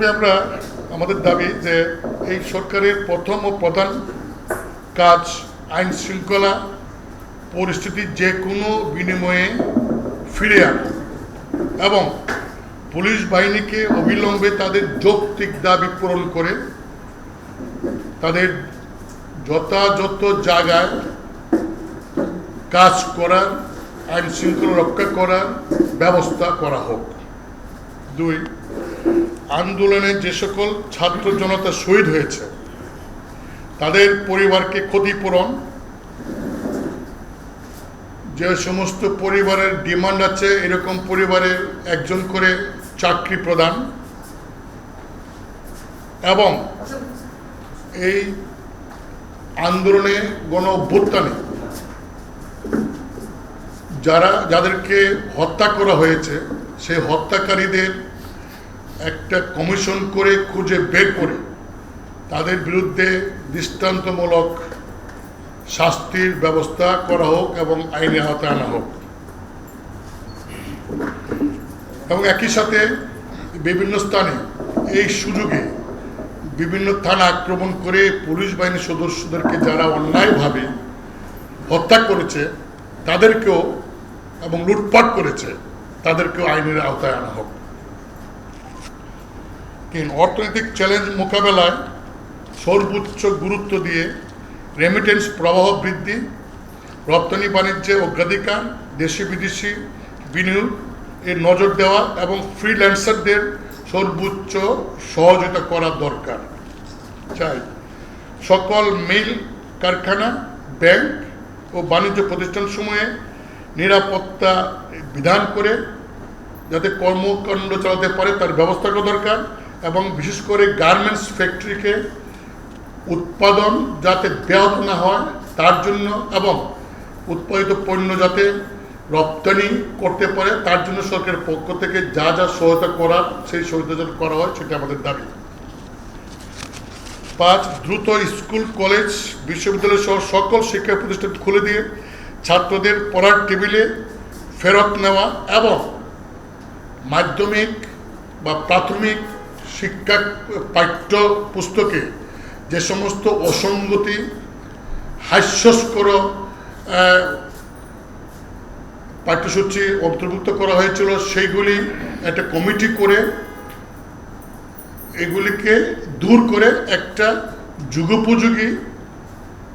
প্রথমে আমরা আমাদের দাবি যে এই সরকারের প্রথম ও প্রধান কাজ আইন শৃঙ্খলা পরিস্থিতি যে কোনো বিনিময়ে ফিরে আনা। এবং পুলিশ বাহিনীকে অবিলম্বে তাদের যৌক্তিক দাবি পূরণ করে তাদের যথাযথ জায়গায় কাজ করার, আইন শৃঙ্খলা রক্ষা করার ব্যবস্থা করা হোক। দুই আন্দোলনে যে সকল ছাত্র জনতা শহীদ হয়েছে, তাদের পরিবারকে ক্ষতিপূরণ, যে সমস্ত পরিবারের ডিমান্ড আছে, এরকম পরিবারের একজন করে চাকরি প্রদান, এবং এই আন্দোলনে গণ অভ্যুত্থানে যারা, যাদেরকে হত্যা করা হয়েছে, সেই হত্যাকারীদের একটা কমিশন করে, খুঁজে বের করে তাদের বিরুদ্ধে দৃষ্টান্তমূলক শাস্তির ব্যবস্থা করা হোক এবং আইনে আওতায় আনা হোক। এবং একই সাথে বিভিন্ন স্থানে এই সুযোগে বিভিন্ন থানা আক্রমণ করে পুলিশ বাহিনীর সদস্যদেরকে যারা অন্যায়ভাবে হত্যা করেছে, তাদেরকেও এবং লুটপাট করেছে, তাদেরকেও আইনের আওতায় আনা হোক। তিন অর্থনৈতিক চ্যালেঞ্জ মোকাবেলায় সর্বোচ্চ গুরুত্ব দিয়ে রেমিটেন্স প্রবাহ বৃদ্ধি, রপ্তানি বাণিজ্যে অগ্রাধিকার দেশি বিদেশি বিনিয়োগ এর নজর দেওয়া এবং ফ্রিল্যান্সারদের সর্বোচ্চ সহযোগিতা করা দরকার। চাই, সকল মিল, কারখানা, ব্যাংক ও বাণিজ্য প্রতিষ্ঠানসমূহে নিরাপত্তা বিধান করে যাতে কর্মকাণ্ড চালাতে পারে তার ব্যবস্থা করা দরকার। এবং বিশেষ করে গার্মেন্টস ফ্যাক্টরিকে উৎপাদন যাতে ব্যাহত না হয়, তার জন্য এবং উৎপাদিত পণ্য যাতে রপ্তানি করতে পারে, তার জন্য সরকারের পক্ষ থেকে যা যা সহায়তা করার সেই সহায়তা যেন করা হয়, সেটা আমাদের দাবি। পাঁচ, দ্রুত স্কুল, কলেজ, বিশ্ববিদ্যালয় সহ সকল শিক্ষা প্রতিষ্ঠান খুলে দিয়ে ছাত্রদের পড়ার টেবিলে ফেরত নেওয়া এবং মাধ্যমিক বা প্রাথমিক শিক্ষা পাঠ্য পুস্তকে যে সমস্ত অসঙ্গতি, হাস্যস্কর পাঠ্যসূচি অন্তর্ভুক্ত করা হয়েছিল, সেইগুলি একটা কমিটি করে এগুলিকে দূর করে একটা যুগোপযোগী,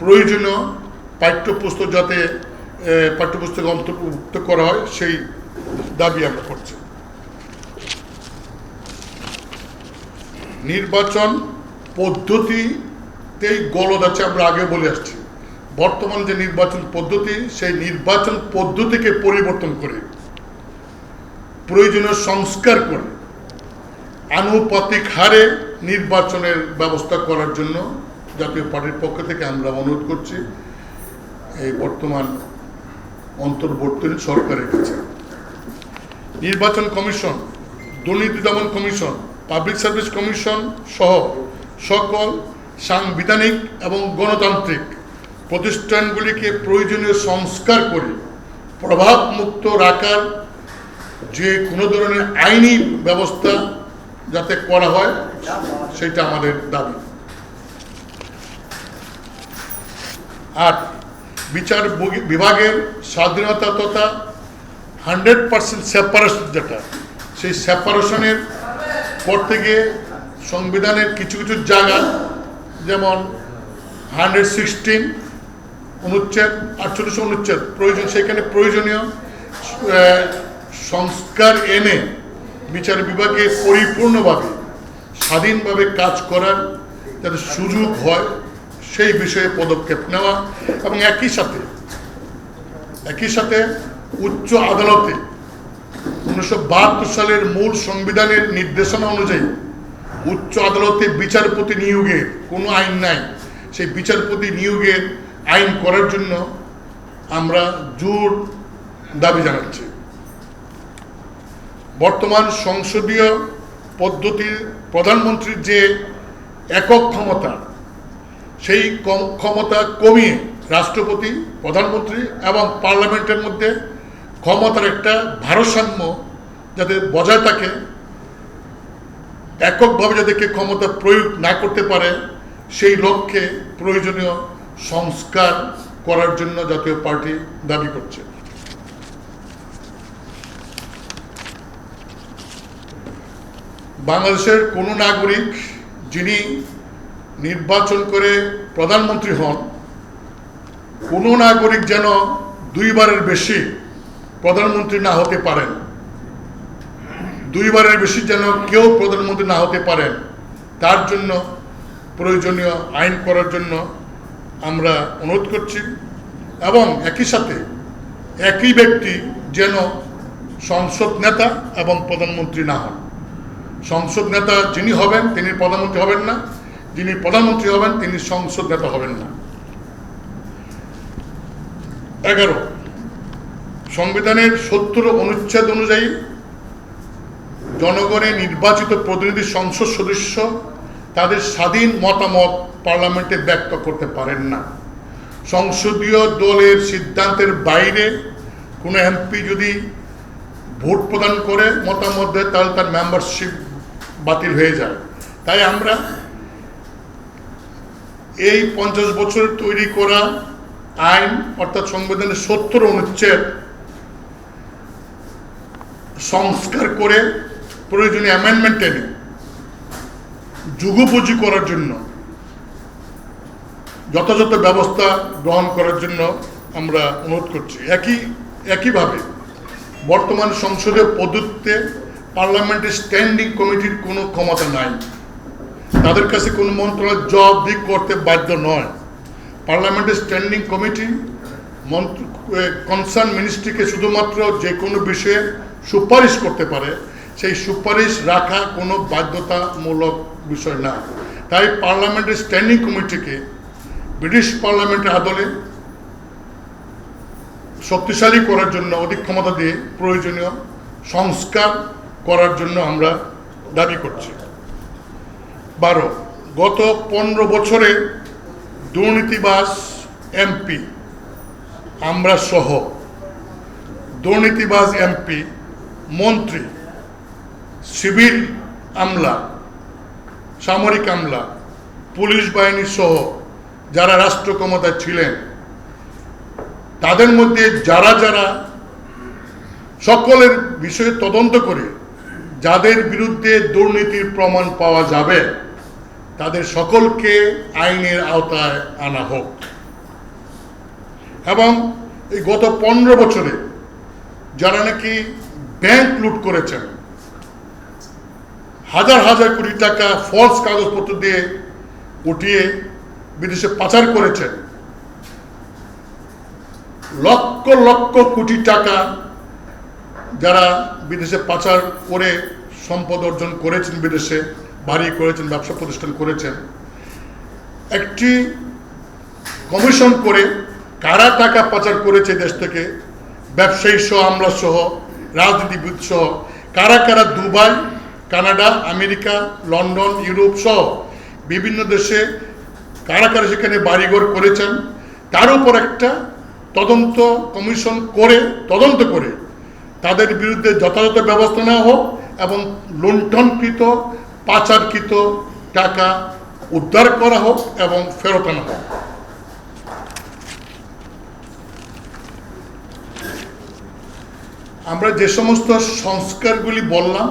প্রয়োজনীয় পাঠ্যপুস্তক যাতে পাঠ্যপুস্তকে অন্তর্ভুক্ত করা হয়, সেই দাবি আমরা করছি। নির্বাচন পদ্ধতিতেই গলদ আছে, আমরা আগে বলে আসছি। বর্তমান যে নির্বাচন পদ্ধতি, সেই নির্বাচন পদ্ধতিকে পরিবর্তন করে, প্রয়োজনীয় সংস্কার করে, আনুপাতিক হারে নির্বাচনের ব্যবস্থা করার জন্য জাতীয় পার্টির পক্ষ থেকে আমরা অনুরোধ করছি, এই বর্তমান অন্তর্বর্তী সরকারের কাছে। নির্বাচন কমিশন, দুর্নীতি দমন কমিশন পাবলিক সার্ভিস কমিশন সহ সকল সাংবিধানিক এবং গণতান্ত্রিক প্রতিষ্ঠানগুলিকে প্রয়োজনীয় সংস্কার করে প্রভাব মুক্ত রাখার যে কোনো ধরনের আইনি ব্যবস্থা যাতে করা হয়, সেটা আমাদের দাবি। আর বিচার বিভাগের স্বাধীনতা তথা হান্ড্রেড পার্সেন্ট সেপারেশন যেটা, সেই সেপারেশনের করতে গিয়ে সংবিধানের কিছু কিছু জায়গা, যেমন হান্ড্রেড সিক্সটিন, অনুচ্ছেদ, আটচল্লিশ অনুচ্ছেদ, প্রয়োজন, সেখানে প্রয়োজনীয় সংস্কার এনে বিচার বিভাগে পরিপূর্ণভাবে, স্বাধীনভাবে কাজ করার যাতে সুযোগ হয়, সেই বিষয়ে পদক্ষেপ নেওয়া এবং একই সাথে একই সাথে উচ্চ আদালতে উনিশশো বাহাত্তর সালের মূল সংবিধানের নির্দেশনা অনুযায়ী উচ্চ আদালতে বিচারপতি নিয়োগের কোনো আইন নাই। সেই বিচারপতি নিয়োগের আইন করার জন্য আমরা জোর দাবি জানাচ্ছি। বর্তমান সংসদীয় পদ্ধতির প্রধানমন্ত্রীর যে একক ক্ষমতা, সেই ক্ষমতা কমিয়ে রাষ্ট্রপতি, প্রধানমন্ত্রী এবং পার্লামেন্টের মধ্যে ক্ষমতার একটা ভারসাম্য যাতে বজায় থাকে, এককভাবে যাদেরকে ক্ষমতা প্রয়োগ না করতে পারে, সেই লক্ষ্যে প্রয়োজনীয় সংস্কার করার জন্য জাতীয় পার্টি দাবি করছে। বাংলাদেশের কোনো নাগরিক যিনি নির্বাচন করে প্রধানমন্ত্রী হন, কোনো নাগরিক যেন দুইবারের বেশি প্রধানমন্ত্রী না হতে পারেন। দুইবারের বেশি যেন কেউ প্রধানমন্ত্রী না হতে পারেন, তার জন্য প্রয়োজনীয় আইন করার জন্য আমরা অনুরোধ করছি এবং একই সাথে একই ব্যক্তি যেন সংসদ নেতা এবং প্রধানমন্ত্রী না হন। সংসদ নেতা যিনি হবেন, তিনি প্রধানমন্ত্রী হবেন না। যিনি প্রধানমন্ত্রী হবেন, তিনি সংসদ নেতা হবেন না। এগারো। সংবিধানের সত্তর অনুচ্ছেদ অনুযায়ী জনগণের নির্বাচিত প্রতিনিধি সংসদ সদস্য তাদের স্বাধীন মতামত পার্লামেন্টে ব্যক্ত করতে পারেন না। সংসদীয় দলের সিদ্ধান্তের বাইরে কোনো এমপি যদি ভোট প্রদান করে মতামত দেয়, তাহলে তার মেম্বারশিপ বাতিল হয়ে যায়। তাই আমরা এই পঞ্চাশ বছর তৈরি করা আইন, অর্থাৎ সংবিধানের সত্তর অনুচ্ছেদ সংস্কার করে প্রয়োজনীয় অ্যামেন্ডমেন্ট এনে যুগোপযোগী করার জন্য, যথাযথ ব্যবস্থা গ্রহণ করার জন্য আমরা অনুরোধ করছি। একই, একইভাবে বর্তমান সংসদীয় পদ্ধতিতে পার্লামেন্টের স্ট্যান্ডিং কমিটির কোনো ক্ষমতা নাই। তাদের কাছে কোনো মন্ত্রণালয় জবাবদিহি করতে বাধ্য নয়। পার্লামেন্টের স্ট্যান্ডিং কমিটি মন্ত্র কনসার্ন মিনিস্ট্রিকে শুধুমাত্র যে কোনো বিষয়ে সুপারিশ করতে পারে, সেই সুপারিশ রাখা কোনো বাধ্যতামূলক বিষয় না। তাই পার্লামেন্টের স্ট্যান্ডিং কমিটিকে ব্রিটিশ পার্লামেন্টের আদলে শক্তিশালী করার জন্য অধিক ক্ষমতা দিয়ে প্রয়োজনীয় সংস্কার করার জন্য আমরা দাবি করছি। বারো, গত পনেরো বছরে দুর্নীতিবাস এমপি, আমরা সহ দুর্নীতিবাজ এমপি মন্ত্রী, সিভিল আমলা, সামরিক আমলা, পুলিশ বাহিনী সহ যারা রাষ্ট্র ক্ষমতায় ছিলেন, তাদের মধ্যে যারা যারা সকলের বিষয়ে তদন্ত করে যাদের বিরুদ্ধে দুর্নীতির প্রমাণ পাওয়া যাবে, তাদের সকলকে আইনের আওতায় আনা হোক। এবং এই গত পনেরো বছরে যারা নাকি ব্যাংক লুট করেছেন। হাজার হাজার কোটি টাকা ফলস কাগজপত্র দিয়ে উঠিয়ে বিদেশে পাচার করেছেন। লক্ষ লক্ষ কোটি টাকা যারা বিদেশে পাচার করে সম্পদ অর্জন করেছেন বিদেশে, বাড়ি করেছেন, ব্যবসা প্রতিষ্ঠান করেছেন। একটি কমিশন করে কারা টাকা পাচার করেছে দেশ থেকে? ব্যবসায়ী সহ আমরা সহ রাজনীতিবিদ সহ। কারা কারা Dubai, Canada, America, London, Europe সহ বিভিন্ন দেশে কারা কারা সেখানে বাড়িঘর করেছেন, তার উপর একটা তদন্ত কমিশন করে, তদন্ত করে তাদের বিরুদ্ধে যথাযথ ব্যবস্থা নেওয়া হোক এবং লুণ্ঠনকৃত, পাচারকৃত টাকা উদ্ধার করা হোক এবং ফেরত আনা হোক। আমরা যে সমস্ত সংস্কারগুলি বললাম,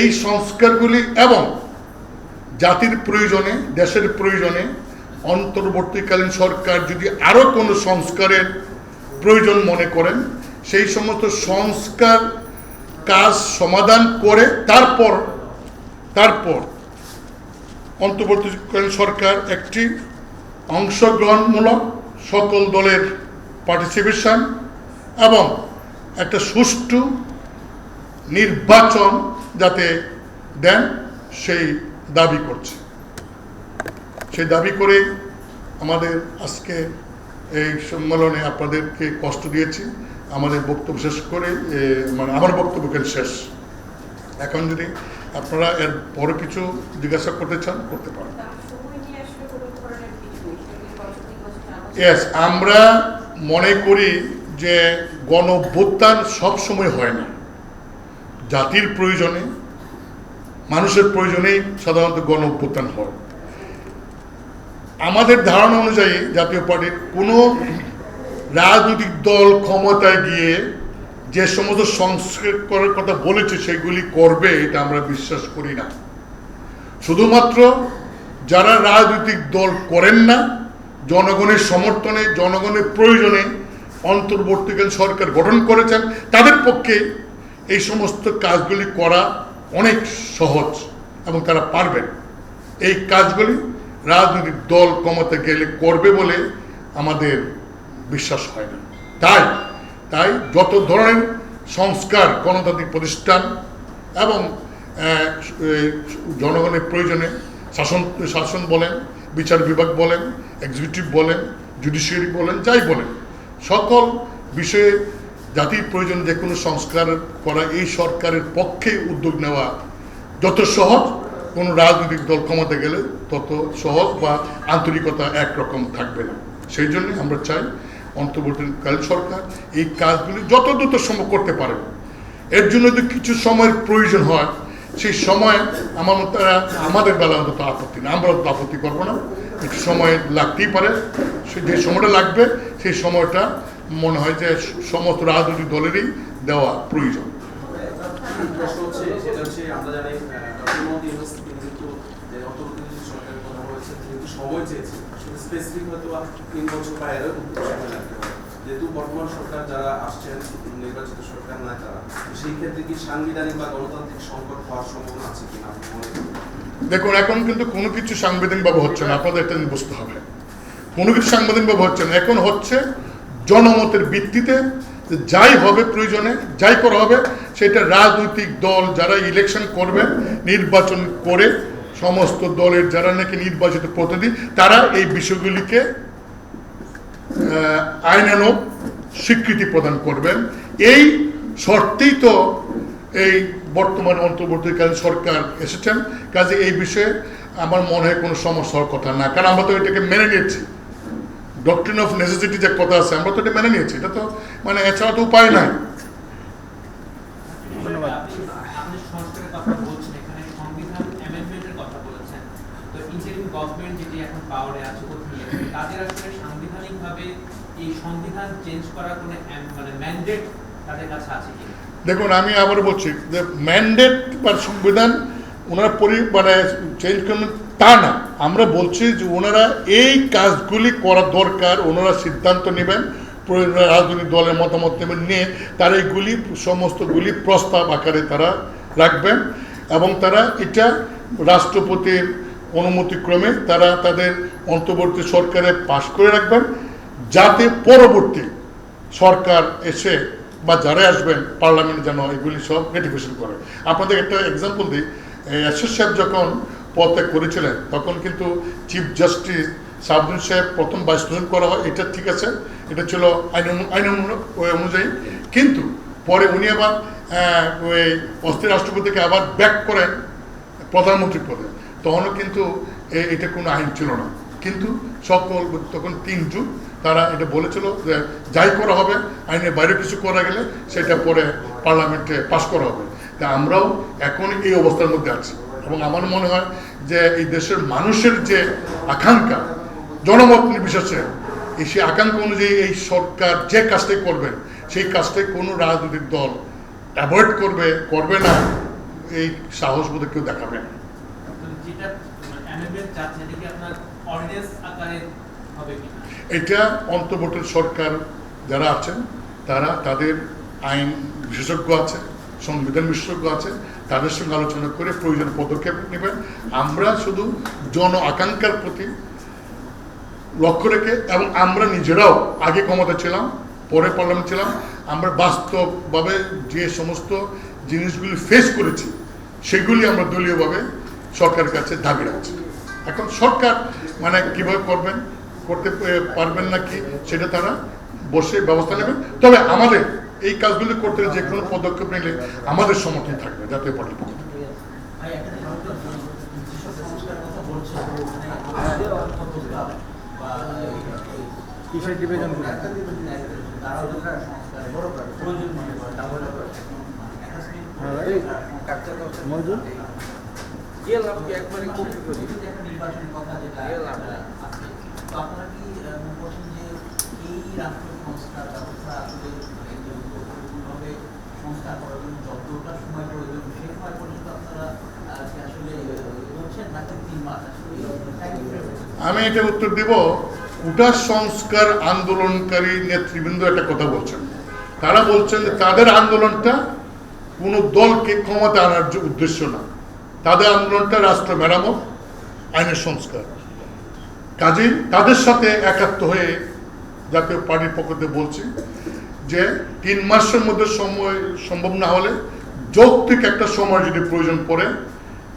এই সংস্কারগুলি এবং জাতির প্রয়োজনে, দেশের প্রয়োজনে অন্তর্বর্তীকালীন সরকার যদি আরও কোনো সংস্কারের প্রয়োজন মনে করেন, সেই সমস্ত সংস্কার কাজ সমাধান করে তারপর তারপর অন্তর্বর্তীকালীন সরকার একটি অংশগ্রহণমূলক সকল দলের পার্টিসিপেশন এবং একটা সুষ্ঠু নির্বাচন যাতে দেন সেই দাবি করছে। সেই দাবি করে আমাদের আজকে এই সম্মেলনে আপনাদেরকে কষ্ট দিয়েছি। আমাদের বক্তব্য শেষ করে মানে আমার বক্তব্য শেষ। এখন যদি আপনারা এর বড় কিছু জিজ্ঞাসা করতে চান করতে পারেন। আমরা মনে করি যে গণভ্যুত্থান সব সময় হয় না। জাতির প্রয়োজনে, মানুষের প্রয়োজনেই সাধারণত গণ অভ্যুত্থান হয়। আমাদের ধারণা অনুযায়ী জাতীয় পার্টির কোনো রাজনৈতিক দল ক্ষমতায় গিয়ে যে সমস্ত সংস্কার করার কথা বলেছে, সেগুলি করবে, এটা আমরা বিশ্বাস করি না। শুধুমাত্র যারা রাজনৈতিক দল করেন না, জনগণের সমর্থনে, জনগণের প্রয়োজনে অন্তর্বর্তীকালীন সরকার গঠন করেছেন, তাদের পক্ষে এই সমস্ত কাজগুলি করা অনেক সহজ এবং তারা পারবেন। এই কাজগুলি রাজনৈতিক দল কমাতে গেলে করবে বলে আমাদের বিশ্বাস হয় না। তাই তাই যত ধরনের সংস্কার গণতান্ত্রিক প্রতিষ্ঠান এবং জনগণের প্রয়োজনে শাসন শাসন বলেন, বিচার বিভাগ বলেন এক্সিকিউটিভ বলেন জুডিশিয়ারি বলেন, যাই বলেন সকল বিষয়ে জাতির প্রয়োজন যে কোনো সংস্কার করা এই সরকারের পক্ষে উদ্যোগ নেওয়া যত সহজ, কোনো রাজনৈতিক দল ক্ষমতা গেলে তত সহজ বা আন্তরিকতা একরকম থাকবে না। সেই জন্য আমরা চাই অন্তর্বর্তীকালীন সরকার এই কাজগুলি যত দ্রুত সম্ভব করতে পারে। এর জন্য যদি কিছু সময়ের প্রয়োজন হয়, সেই সময় আমার মতো আমাদের বেলা অন্তত আপত্তি না আমরা আপত্তি করব না। একটু সময় লাগতেই পারে। সে যে সময়টা লাগবে সেই সময়টা মনে হয় যে সমস্ত রাজনৈতিক দলেরই দেওয়া প্রয়োজন। যেহেতু বর্তমান সরকার যারা আসছেন নির্বাচিত সরকার নয় তারা সেই ক্ষেত্রে কি সাংবিধানিক বা গণতান্ত্রিক সংকট হওয়ার সম্ভাবনা আছে কিনা? দেখুন এখন কিন্তু কোনো কিছু সাংবিধানিকভাবে হচ্ছে না। আপনাদের একটা জিনিস বুঝতে হবে। কোনো কিছু সাংবিধানিকভাবে হচ্ছে না এখন হচ্ছে জনমতের ভিত্তিতে যাই হবে প্রয়োজনে যাই করা হবে সেটা রাজনৈতিক দল যারা ইলেকশন করবে নির্বাচন করে সমস্ত দলের যারা নাকি নির্বাচিত প্রতিনিধি তারা এই বিষয়গুলিকে আহ, আইনানুগ স্বীকৃতি প্রদান করবেন। এই শর্তেই তো এই বর্তমান অন্তর্বর্তীকালীন সরকার এসেছেন। কাজে এই বিষয়ে আমার মনে হয় কোনো সমস্যা হওয়ার কথা না। কারণ আমরা তো এটাকে মেনে নিয়েছি। ডক্ট্রিন অফ নেসেসিটি যে কথা আছে আমরা তো এটা মেনে নিয়েছি এটা তো মানে এছাড়া তো উপায় নাই। গভর্নমেন্ট যেটি এখন পাওয়ারে আছে তাদের আসলে সাংবিধানিকভাবে এই সংবিধান চেঞ্জ করার কোনো মানে ম্যান্ডেট তাদের কাছে আছে কি? দেখুন আমি আবার বলছি যে ম্যান্ডেট বা সংবিধান ওনারা পরি মানে চেঞ্জ তা না। আমরা বলছি যে ওনারা এই কাজগুলি করা দরকার, ওনারা সিদ্ধান্ত নেবেন রাজনৈতিক দলের মতামত নেবেন, নিয়ে তারা এইগুলি সমস্তগুলি প্রস্তাব আকারে তারা রাখবেন এবং তারা এটা রাষ্ট্রপতির অনুমতিক্রমে তারা তাদের অন্তর্বর্তী সরকারে পাশ করে রাখবেন, যাতে পরবর্তী সরকার এসে বা যারা আসবেন, পার্লামেন্টে যেন এগুলি সব রেটিফিকেশন করে। আপনাদের একটা এক্সাম্পল দিই। এসএস সাহেব যখন পদত্যাগ করেছিলেন। তখন কিন্তু চিফ জাস্টিস সাবজুন সাহেব প্রথম ভাইস প্রেসিডেন্ট করা হয়, এটা ঠিক আছে, এটা ছিল আইন আইন অনুযায়ী। কিন্তু পরে উনি আবার ওই অস্থির রাষ্ট্রপতিকে আবার ব্যাক করেন, প্রধানমন্ত্রী পদে। তখনও কিন্তু এটা কোনো আইন ছিল না। কিন্তু সকল, তখন তিন যুগ তারা এটা বলেছিল যে, যাই করা হবে, আইনের বাইরে কিছু করা গেলে সেটা পরে পার্লামেন্টে পাশ করা হবে। তা আমরাও এখন এই অবস্থার মধ্যে আছি। এবং আমার মনে হয় যে এই দেশের মানুষের যে আকাঙ্ক্ষা জনমত নির্বিশেষে এই সেই আকাঙ্ক্ষা অনুযায়ী এই সরকার যে কাজটাই করবেন সেই কাজটাই কোনো রাজনৈতিক দল অ্যাভয়েড করবে করবে না এই সাহস বোধ কেউ দেখাবে না। কিনা? এটা অন্তর্বর্তী সরকার যারা আছেন তারা তাদের আইন বিশেষজ্ঞ আছে সংবিধান বিশেষজ্ঞ আছে তাদের সঙ্গে আলোচনা করে প্রয়োজন পদক্ষেপ নেবেন। আমরা শুধু জন আকাঙ্ক্ষার প্রতি লক্ষ্য রেখে এবং আমরা নিজেরাও আগে ক্ষমতা ছিলাম, পরে পার্লামেন্ট ছিলাম। আমরা বাস্তবভাবে যে সমস্ত জিনিসগুলি ফেস করেছি, সেগুলি আমরা দলীয়ভাবে সরকারের কাছে দাবি রাখছি। এখন সরকার মানে কীভাবে করবেন, করতে পারবেন না কি সেটা তারা বসে ব্যবস্থা নেবেন। তবে আমাদের এই কাজগুলি করতে যে কোনো পদক্ষেপ নিলে আমাদের সমর্থন থাকবে জাতীয় পার্টির পক্ষ থেকে। কিসের ডিভিশন মজুর একবারে কপি করি যে একটা নির্বাচনের কথা যেটা এর লাভ একটা আছে তো আপনারা কি মনে করছেন যে এই রাষ্ট্র সংস্কার ব্যবস্থা আসলে সংস্কার করার জন্য যতটা সময় প্রয়োজন সেই সময় পর্যন্ত আপনারা আসলে হচ্ছেন নাকি তিন মাস আছে? আমি এটা উত্তর দিব কোটা সংস্কার আন্দোলনকারী নেতৃবৃন্দ একটা কথা বলছেন। তারা বলছেন যে তাদের আন্দোলনটা কোনো দলকে ক্ষমতা আনার যে উদ্দেশ্য না। তাদের আন্দোলনটা রাষ্ট্র মেরামত, আইনের সংস্কার। কাজেই তাদের সাথে একাত্ম হয়ে জাতীয় পার্টির পক্ষ থেকে বলছি যে তিন মাসের মধ্যে সময় সম্ভব না হলে যৌক্তিক একটা সময় যদি প্রয়োজন পড়ে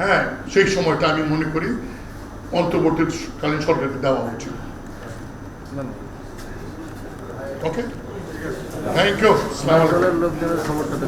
হ্যাঁ সেই সময়টা আমি মনে করি অন্তর্বর্তীকালীন সরকারকে দেওয়া উচিত। ওকে থ্যাংক ইউ লোকজনের সমর্থন